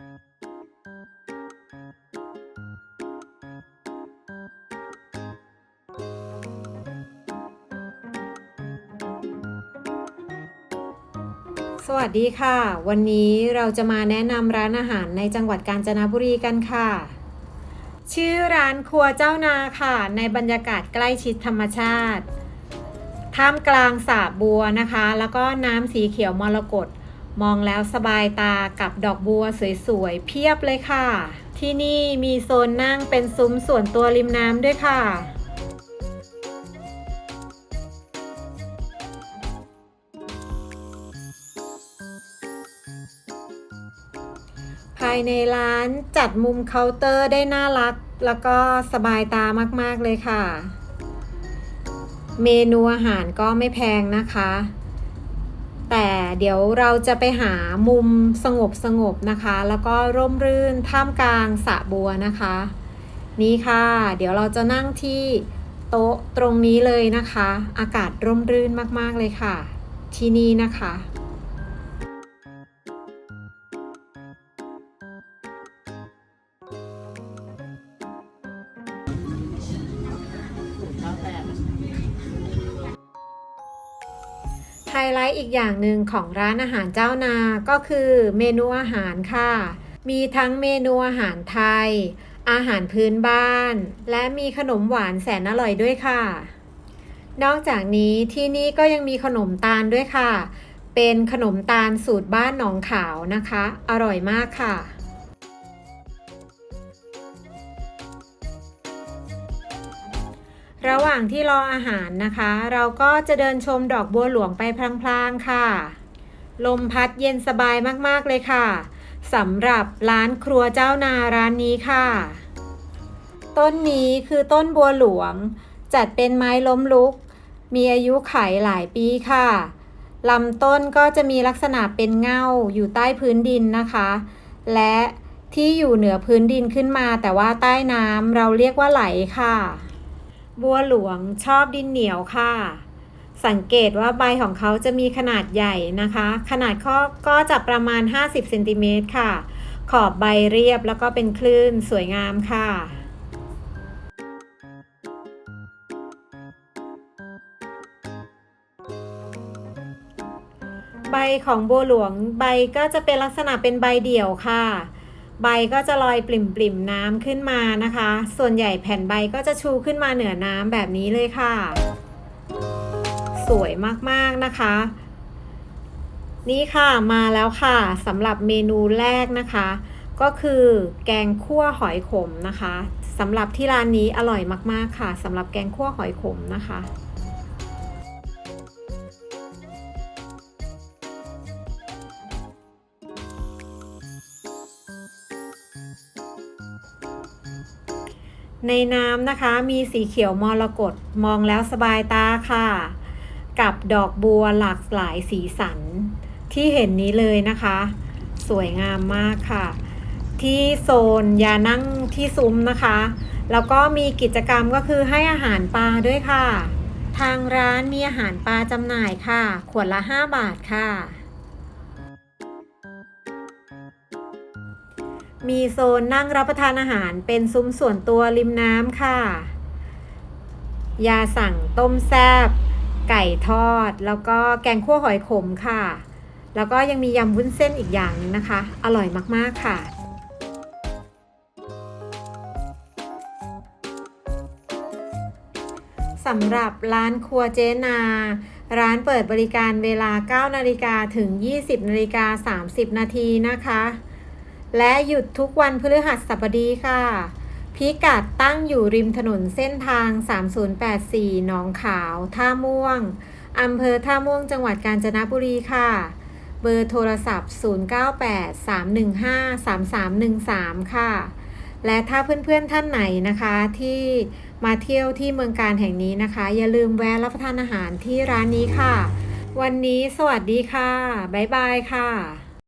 สวัสดีค่ะ วันนี้เราจะมาแนะนำร้านอาหารในจังหวัดกาญจนบุรีกันค่ะ ชื่อร้านครัวเจ้านาค่ะ ในบรรยากาศใกล้ชิดธรรมชาติ ท่ามกลางสระบัวนะคะ แล้วก็น้ำสีเขียวมรกต มองแล้วสบายตากับดอกบัวสวยๆ เพียบเลยค่ะ ที่นี่มีโซนนั่งเป็นซุ้มส่วนตัวริมน้ำด้วยค่ะ ภายในร้านจัดมุมเคาน์เตอร์ได้น่ารัก แล้วก็สบายตามากๆเลยค่ะ เมนูอาหารก็ไม่แพงนะคะ แต่ เดี๋ยวเราจะไปหามุมสงบสงบๆนะคะ แล้วก็ร่มรื่นท่ามกลางสระบัวนะคะ นี่ค่ะ เดี๋ยวเราจะนั่งที่โต๊ะตรงนี้เลยนะคะ อากาศร่มรื่นมากๆเลยค่ะ ที่นี่นะคะไฮไลท์อีกอย่างหนึ่งของร้านอาหารเจ้านา ก็คือเมนูอาหารค่ะ มีทั้งเมนูอาหารไทย อาหารพื้นบ้าน และมีขนมหวานแสนอร่อยด้วยค่ะ นอกจากนี้ที่นี่ก็ยังมีขนมตาลด้วยค่ะ เป็นขนมตาลสูตรบ้านหนองขาวนะคะ อร่อยมากค่ะ ระหว่างที่รออาหารนะคะ เราก็จะเดินชมดอกบัวหลวงไปพลางๆค่ะ ลมพัดเย็นสบายมากๆเลยค่ะสำหรับร้านครัวเจ้านาร้านนี้ค่ะ ต้นนี้คือต้นบัวหลวง จัดเป็นไม้ล้มลุก มีอายุไขหลายปีค่ะลำต้นก็จะมีลักษณะเป็นเง่าอยู่ใต้พื้นดินนะคะ และที่อยู่เหนือพื้นดินขึ้นมา แต่ว่าใต้น้ำเราเรียกว่าไหลค่ะ บัวหลวงชอบดินเหนียวค่ะ สังเกตว่าใบของเขาจะมีขนาดใหญ่นะคะ ขนาดข้อก็จะประมาณ 50เซนติเมตรค่ะ ขอบใบเรียบแล้วก็เป็นคลื่นสวยงามค่ะใบของบัวหลวงใบก็จะเป็นลักษณะเป็นใบเดี่ยวค่ะ ใบก็จะลอยปริ่มๆน้ำขึ้นมานะคะ ส่วนใหญ่แผ่นใบก็จะชูขึ้นมาเหนือน้ำแบบนี้เลยค่ะ สวยมากๆนะคะ นี่ค่ะมาแล้วค่ะสำหรับเมนูแรกนะคะ ก็คือแกงคั่วหอยขมนะคะสำหรับที่ร้านนี้อร่อยมากๆค่ะสำหรับแกงคั่วหอยขมนะคะ ในน้ำนะคะมีสีเขียวมรกตมองแล้วสบายตาค่ะ กับดอกบัวหลากหลายสีสัน ที่เห็นนี้เลยนะคะ สวยงามมากค่ะ ที่โซนยานั่งที่ซุ้มนะคะ แล้วก็มีกิจกรรมก็คือให้อาหารปลาด้วยค่ะ ทางร้านมีอาหารปลาจำหน่ายค่ะ ขวดละ 5 บาทค่ะ มีโซนนั่งรับประทานอาหารเป็นซุ้มส่วนตัวริมน้ำค่ะ ยาสั่งต้มแซบไก่ทอด แล้วก็แกงคั่วหอยขมค่ะ แล้วก็ยังมียำวุ้นเส้นอีกอย่างนึงนะคะ อร่อยมากๆค่ะสำหรับร้านครัวเจนา ร้านเปิดบริการเวลา 9 นาฬิกาถึง 20 นาฬิกา 30 นาทีนะคะ และหยุดทุกวันพฤหัสบดีค่ะ พิกัดตั้งอยู่ริมถนนเส้นทาง 3084 หนองขาว ท่าม่วง อำเภอท่าม่วงจังหวัดกาญจนบุรีค่ะ เบอร์โทรศัพท์ 0983153313 ค่ะ และถ้าเพื่อนๆท่านไหนนะคะที่มาเที่ยวที่เมืองการแห่งนี้นะคะ อย่าลืมแวะรับประทานอาหารที่ร้านนี้ค่ะ วันนี้สวัสดีค่ะ บ๊ายบายค่ะ